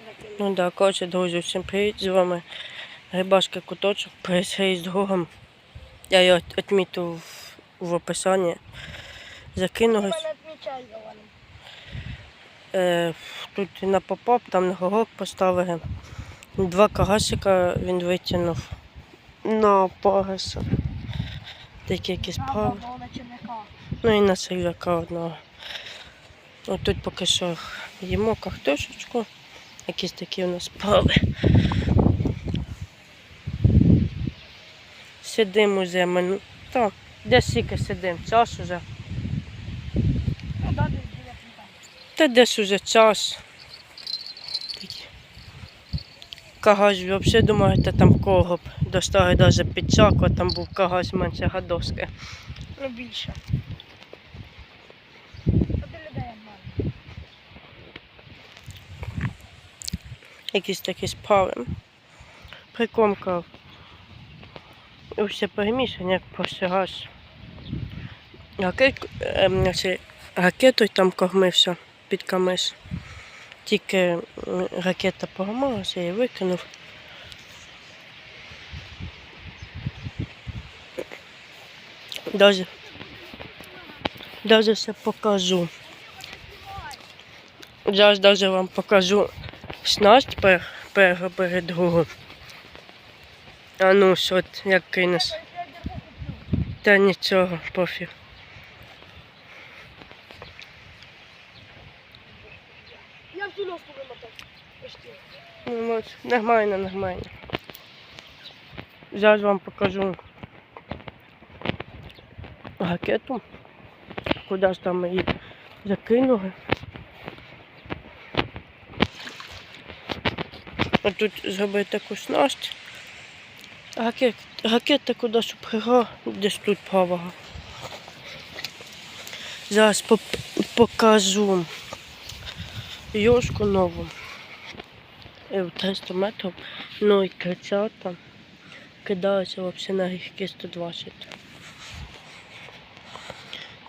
Накинути. ну да, коротше, друзі, всім привіт, з вами Грибашка Куточок, присгрій з другом. Я його відмітив в, описанні. Іван. Е, тут на поп там на горок поставили. Два кагасика він витягнув на погаса. Такі якісь черв'яка. Ну і на сирвяка одного. От тут поки що їмо картошечку. Якісь такі у нас справи. Сидимо ми. Ну, та, де стільки сидимо? Час уже. Та десь уже час. Ви взагалі думаєте, там кого б достали навіть підчаку, там був кагаж менше гадоски. Ну, більше. Туди людей мало. Якісь такі справи. Прикомка. І все перемішання, як посягаш. Ем, ракетою там кормився під камиш. Тільки ракета поламалася, я викинув. Даже, даже все покажу. Зараз даже вам покажу снасть пер, перша перед другою. А ну, що, як кинеш? Та нічого, пофіг. Я всю носку вимотав. Ну, нормально, нормально. Зараз вам покажу ракету. Куди ж там її закинули. Тут зробити таку снасть. Ракет, ракета куди ж пригла, десь тут правого. Зараз покажу йошку нову. І в 300 метрів, ну і 30 кидаюся взагалі на гірки 120.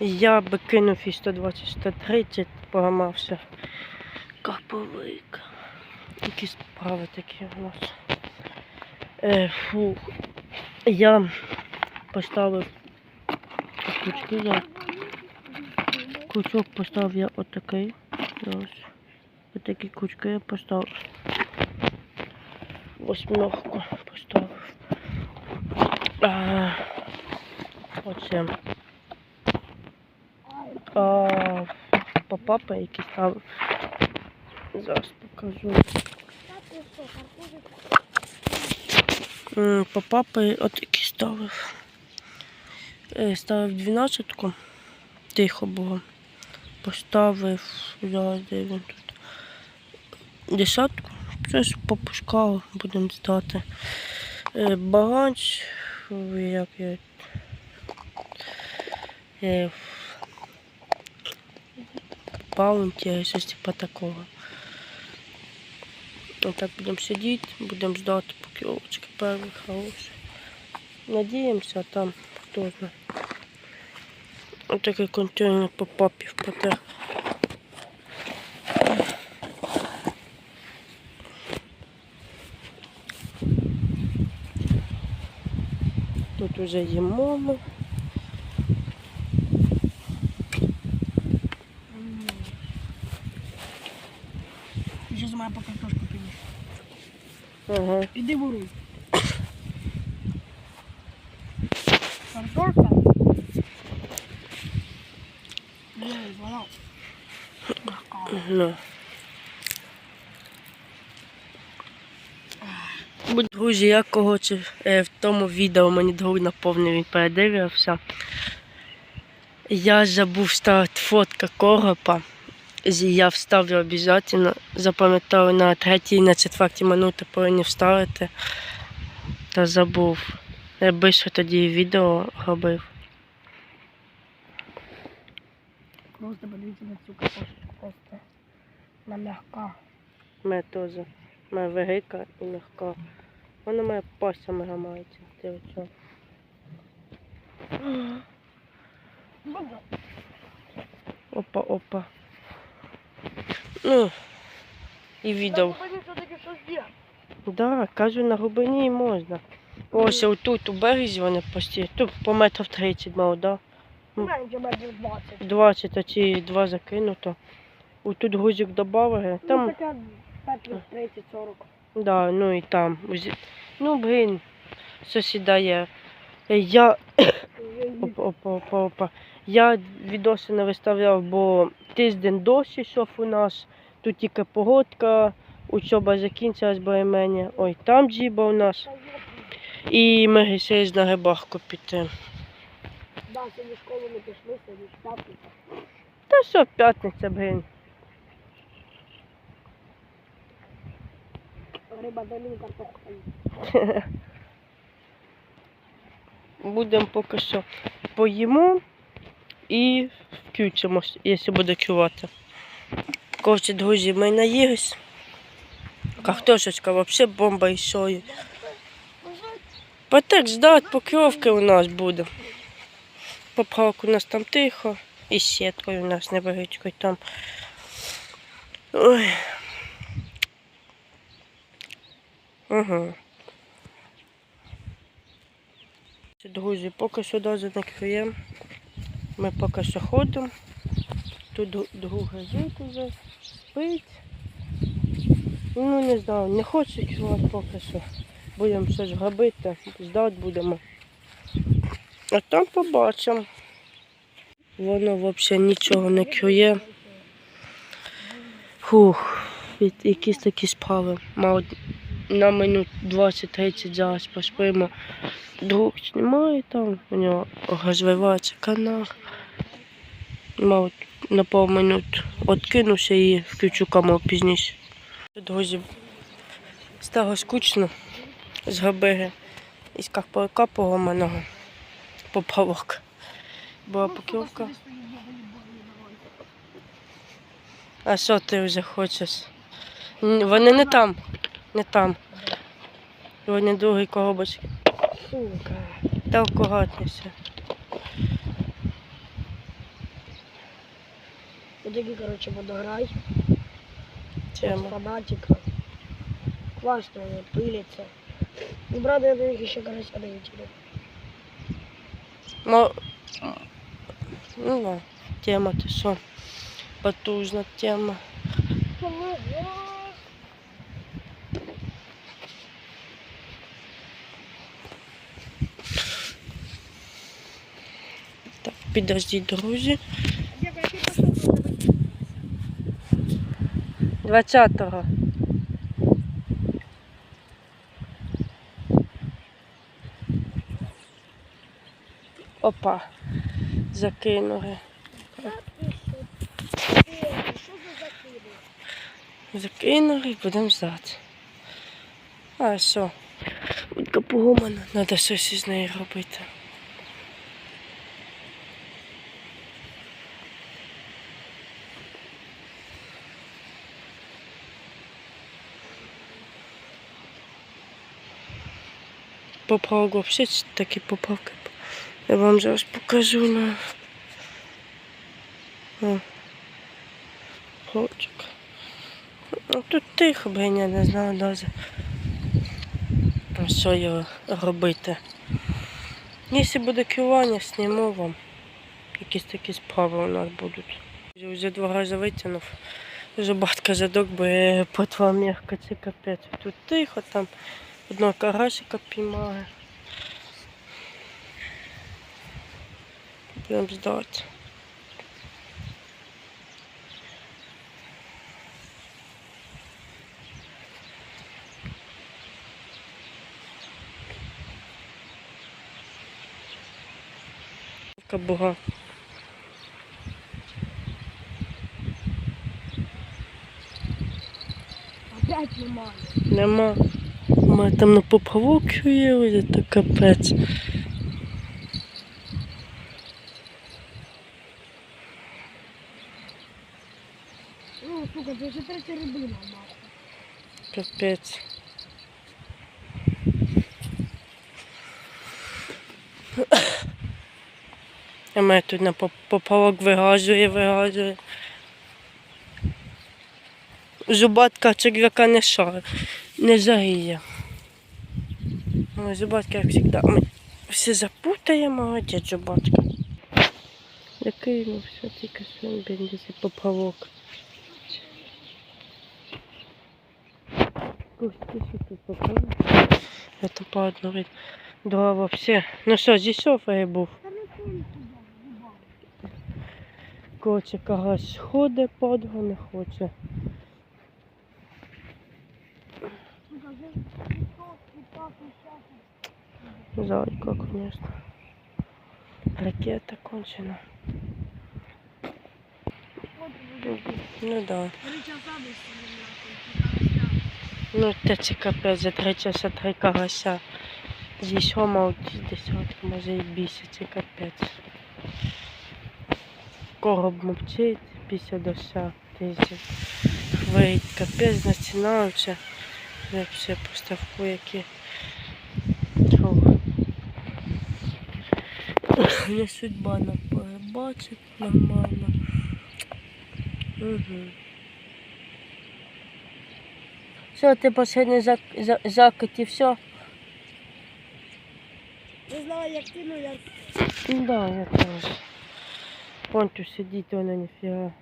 Я би кинув і 120, 130, поламався. Каповик. Які справи такі у нас. Е, фу. Я поставив кучки. Я кучок поставив я отакий. Ось. Отакі кучки я поставив. Восьмерку поставив. А, оце. А, попапа, які ставив. Зараз покажу. М, Попапи от які ставив. Е, Ставив двінадцятку. Тихо було. Поставив. Зараз він тут. Десятку. Щось попускав, будемо здати. Е, Багач. Як я. Е, Паунті, щось типа такого. Отак будемо сидіти, будемо ждати, поки овочки перші хороші. Надіємося, а там хто знає. Отакий контейнер попапів потер. Тут уже їмо ми. Зараз маю по картошку підеш. Ага. Іди воруй. Вона. Ну. Будь друзі, я коротше, е, в тому відео мені друг наповнив, він передивився. Я забув ставити фотка коропа. Я вставлю обов'язково. Запам'ятав на третій, на четвертій минуті повинні вставити. Та забув. Я більше тоді відео робив. Просто подивіться на цю картошку. Просто. Вона м'яка. Мене теж. Мене велика і легка. Вона моя пася ламається. Ти оцю. Опа, опа. Ну, і відео. зробив. Да, кажу, на глибині можна. Ось отут у березі вони постійно. Тут по метрів 30 мав, да? Менше метрів 20. 20, а ці два закинуто. Отут гузик додали. Ну, Там, таке метрів 30-40. да, ну і там. Ну, блин, сусіда є. Я Опа, опа, опа, опа. Я відоси не виставляв, бо тиждень дощ йшов у нас. Тут тільки погодка, учоба закінчилась мене. Ой, там джіба у нас. І ми вирішили на рибалку піти. Да, сьогодні в школу не пішли, сьогодні ж п'ятниця. Та що, п'ятниця, блин. Риба долін картохлею. Будемо поки що поїмо і включимось, якщо буде клювати. Коротше, друзі, ми наїлись. Картошечка взагалі бомба і сою. Потек ждать, покльовки у нас буде. Поправок у нас там тихо. І сіткою у нас невеличкою там. Ой. Угу. Друзі, поки сюди занакриємо. Ми поки що ходимо. Тут друга жить уже, спить. Ну не знаю, не хоче чувати поки що. Будемо щось гробити, ждати будемо. А там побачимо. Воно взагалі нічого не клює. Фух, якісь такі справи. Мало на минут 20-30 зараз поспимо. Друг знімає там, у нього розвивається канал. Мав на пару минут откинувся і включу камеру пізніше. Друзі, стало скучно з габиги із карпалка поламаного поплавок. Була покльовка. А що ти вже хочеш? Вони не там, не там. Вони другий коробочки. Сука. Та акуратніше. Такие, короче, водограй. Тема. Фанатика. Классно, они пылятся. Ну, правда, я на них еще, короче, дают тебе. Ну, ну да, тема ти що? Потужна тема. Так, підождіть, друзі. 20-го. Опа, закинули. Закинули будемо ждати. А що? Будка погумана, треба щось із нею робити. Поправок вообще такі поправки. Я вам зараз покажу на. Хлопчик. Ну, тут тихо, блин, я не знаю навіть. Що його робити. Якщо буде керування, зніму вам. Якісь такі справи у нас будуть. Я Вже два рази витягнув. Вже батька задок, бо по м'яка це капець. Тут тихо, там одного карасика Будемо ждати. Буга. Опять немає. Нема. Ми там на поплавок є, це капець. Ну, сука, це вже третя рибина, мама. Капець. А мене тут на поп- поплавок вигажує, вигажує. зубатка черв'яка не шар, не загиє. Ой, зубатка, як завжди, ми все запутає, молодець зубатка. Який ну все тільки своїм бендіці поплавок. Кусти ще тут поплавок. Это по видно. Два вообще. Ну що, зійшов я був. Короче, когось ходить, подго не хоче. Зайка, конечно. Ракета кончена. Ну да. Ну це це капець, за три часа три карася. Зі сьома от десятка, може і більше, це капець. Короб мовчить, після дося, тисяч. Хвить, капець, починаються. Вообще поставку які. Не судьба нам перебачить нормально. Угу. Все, ти последний зак... за... закат і все? Не знаю, як ти, ну я Да, я тоже. Понту сидить, вона ніфіга.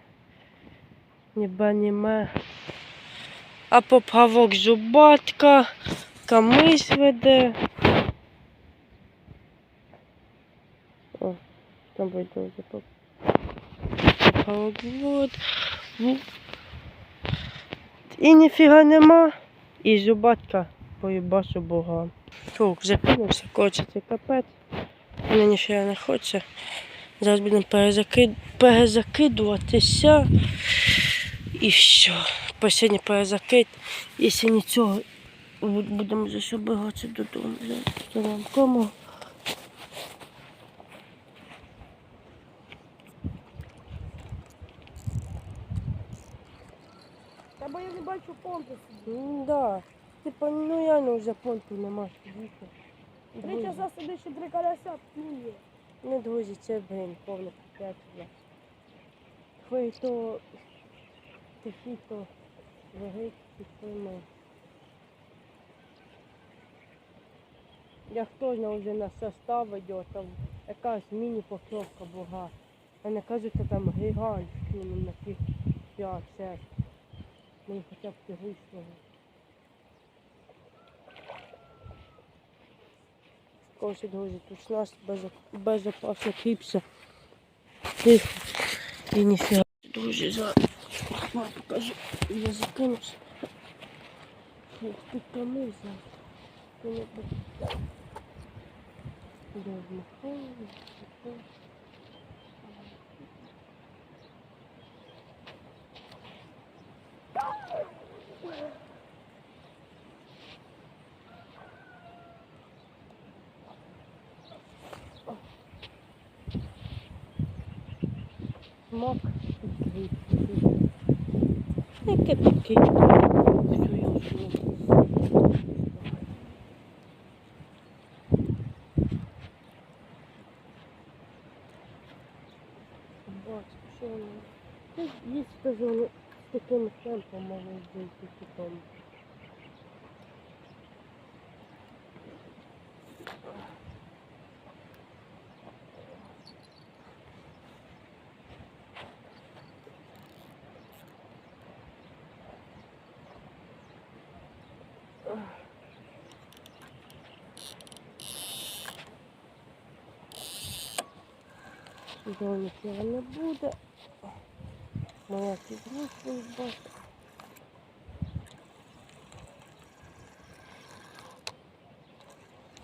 Ніба німе. А поплавок зубатка, камись веде. О, там буде вже поп- поплавок вот. І ніфіга нема. І зубатка поїбашу бога. Фух, вже кинувся, коротше, це капець. Мене ніфіга не хоче. Зараз будемо перезакид... перезакидуватися. І все. Последній перезакид. Якщо нічого, будемо ще бігати додому. Зараз кому. Та бо я не бачу помпи. Ну да. Типа, ну я не вже понту нема сидіти. Три часа сидиш і три карася плює. Не друзі, це блин, повне п'ять. Хай то тихі, то вагить підпильно. Як хто знає вже на состав йде, там якась міні-покльовка була. А не кажуть, що там гігант, ну, на тих 5 6 Ну, хоча б тягучного. Короче, друзі, тут нас безо- безопасно кліпся. Тихо. І ніфіга. Друзі, за вам покажу. Я закинувся. Тут камиза. Ти не Mok Eke peki. Şuraya şuraya. таким темпом можуть вийти потім. Цього нічого не буде. Моя підручка бачить.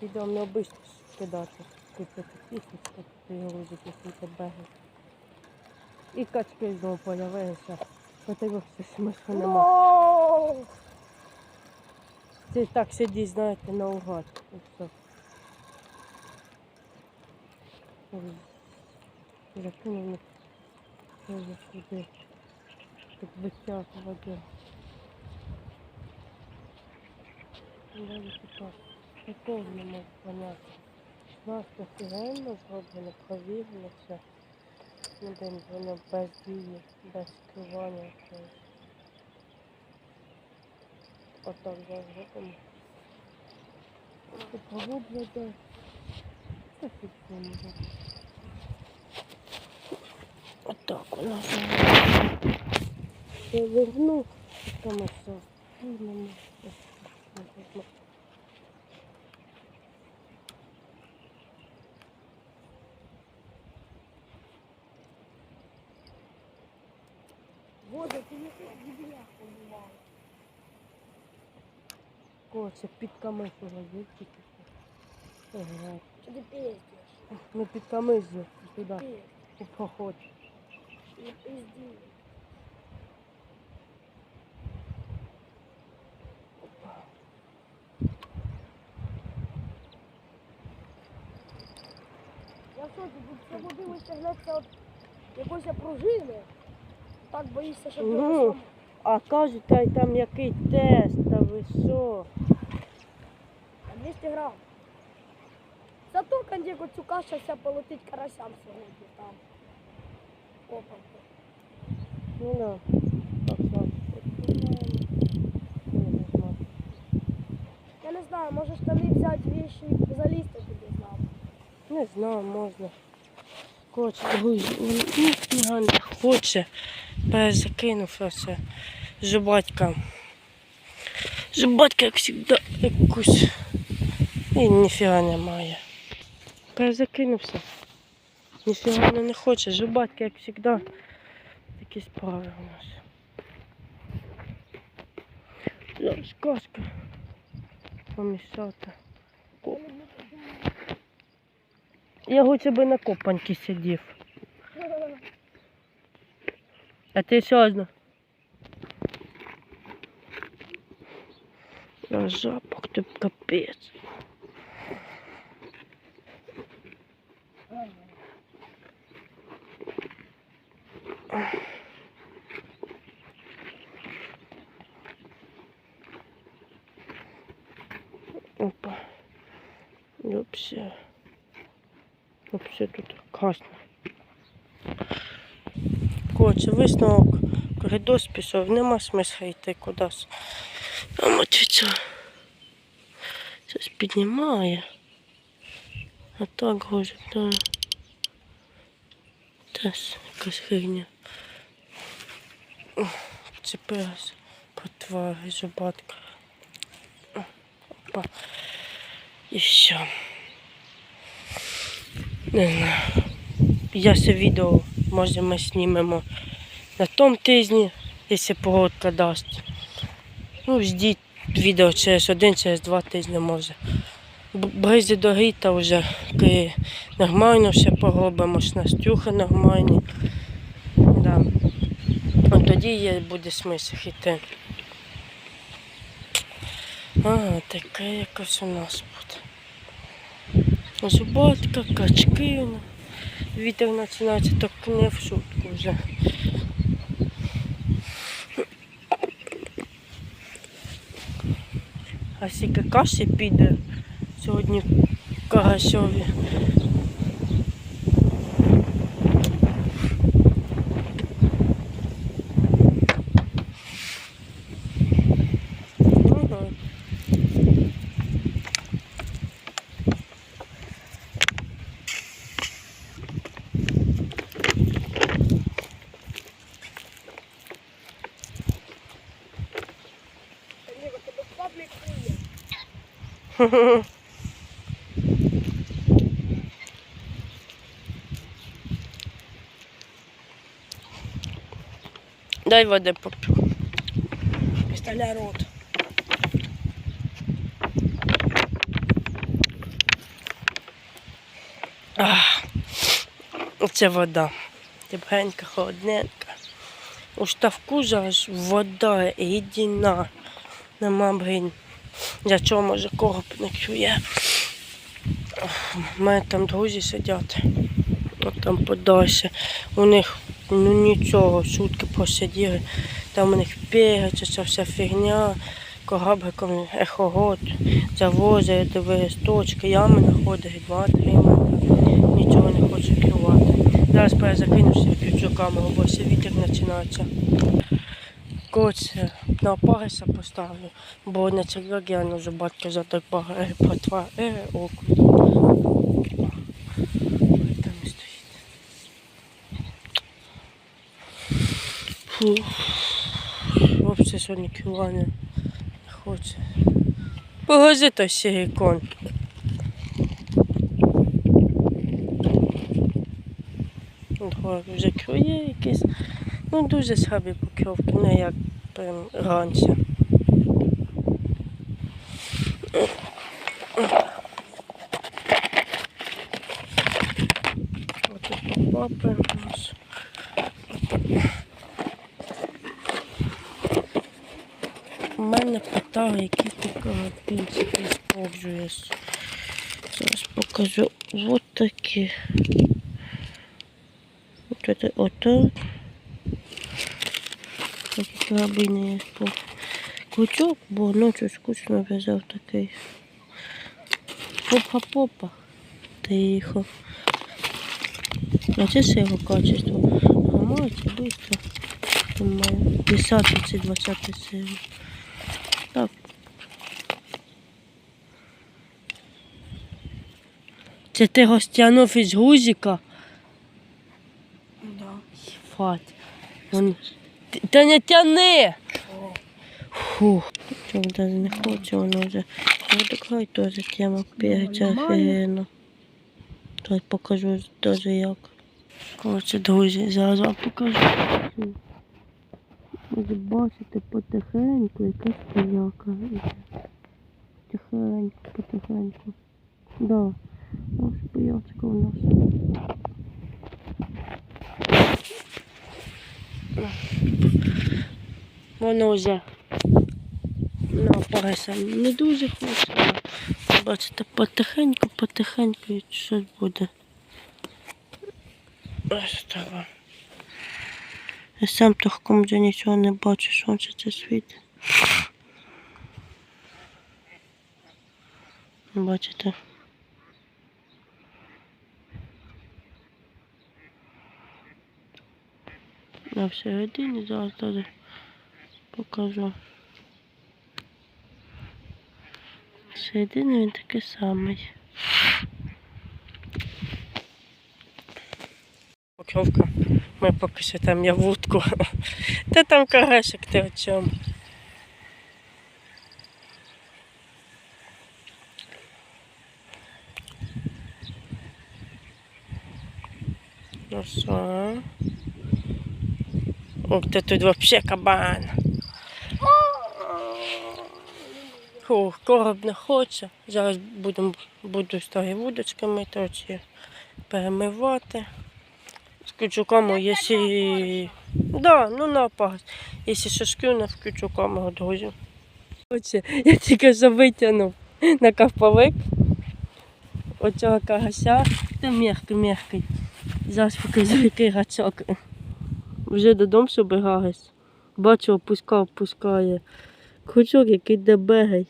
Підемо не обично кидати. Такі пісочка, ти його запустити беги. І качки знову появилися. Подивився, смисла нема. О! Ти так сидиш, знаєте, наугад. І все. Закинув на сюди. Тут биття в воді. Далі такого не можу поняти. Нас офігенно зроблено, провірено все. Ну, день воно без дії, без керування. якогось. Отак зараз робимо. Тут поглублюйте. Так тут може. Отак у нас. Я верну, там все. Коротше, під камису робити тільки. Що ти пиздиш? Ну під камису, туди, Ти, у проход. не пизди. Я тут все водилося гнеться от якоїсь пружини. Так боїшся, що Ну. А кажуть, та й там який тест, та ви що? А 200 грам. Зато кондик оцю каша вся полетить карасям сьогодні там. Копанки. Ну да. Так. Ну. Я не знаю, може штани взяти вещи і залізти туди знав. Не знаю, можна. Коротше, ну, ніфіга не хоче. Перезакинув все. Жубатька. Жубатька, як завжди, якусь. І ніфіга немає. Перезакинувся. Ніфіга воно не хоче. Жубатька, як завжди. Такі справи у нас. Зараз кашка. Помішати. О. Я хоч би на копаньки сидів. А ти серйозно? Запах ти капець. Опа. Вообще. Вообще тут класно. Коротше, висновок. Коридос пішов, нема смисла йти кудись. А матвіця. Щось піднімає. А так гоже, да. Теж якась фігня. Вцепилась по тварі зубатка. Опа. І все. Не знаю. Я це відео, може ми знімемо на тому тижні, якщо погодка дасть. Ну, ждіть відео через один, через два тижні може. Близько до літа вже, нормально все поробимо, Настюха нормальні. Да. Тоді є, буде смисл йти. А, таке якось у нас буде. Зуботка, качки. Вітер починається так не в шутку вже. А скільки каші піде сьогодні Карасьові. Дай води поп'ю. Підставляй рот. Ах, це вода. Тепленька, холодненька. У ставку зараз вода єдина. Нема, блін. Для чого може короб не чує. У мене там друзі сидять. От там подальше. У них ну нічого, сутки посиділи. Там у них перець, ця вся фігня, корабликом ехогот, завозить, дивись, точки, ями знаходить, два-три. Нічого не хоче клювати. Зараз перезакинувся, включу камеру, бо все вітер починається. Коротше, на опариса поставлю, бо на черв'як я на зубатки за так багато по два е, окунь. Там і стоїть. Фу. Хлопці сьогодні кілони не хоче. Погоди той силикон. Ого, вже клює якийсь. Ну, дуже слабі покльовки, не як прям раніше. Отут попапи у нас. У мене питали, які ти карабінчики спробуєш. Зараз покажу. Вот такі. Вот это, отак. Такі карабини я по крючок, бо ночі скучно в'язав такий. Попа-попа. Тихо. А це все його качество. Ламається швидко. Думаю, 10 чи 20 серія. Так. Це ти гостянув із гузика? Да. Фать. Он... Та не тяни! Фух. Чого даже не хоче, воно вже. Ну так хай теж тема Нормально. офігенно. Дай покажу теж як. Коротше, друзі, зараз вам покажу. Може бачите потихеньку якась пияка. іде. Тихенько, потихеньку. Да. Ось пиячка у нас. Воно вже на парися не дуже хоче. Бачите, потихеньку, потихеньку щось буде. Ось так. Я сам тохком вже нічого не бачу, що це світ. Бачите? На всередині зараз даже покажу. Всередині він такий самий. Покльовка. Ми поки що там я вудку. Та там карасик ти о чому. Ну що? Ух, ти тут вообще кабан. Фух, короб не хоче. Зараз будем, буду старі вудочки мити, оці перемивати. З ключуком, якщо... Да, ну на пас. Якщо шашкю, на ключуком його друзі. Оце, я тільки що витягнув на ковповик. Оцього карася. Та м'який, м'який. Зараз покажу, який гачок. Вже додому собираюсь. Бачу, опускав, опускає. Крючок, який де бегай.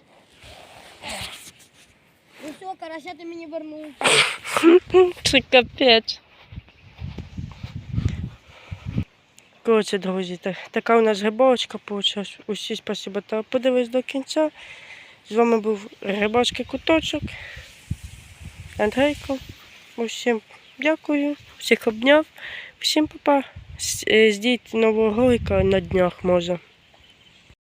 Ну все, карася ти мені вернув. Це капець. Коротше, друзі, так, така у нас грибочка вийшла. Усі спасибо, та подивись до кінця. З вами був рибачки куточок. Андрейко. Усім дякую, всіх обняв. Всім папа. Ждіть нового ролика на днях може.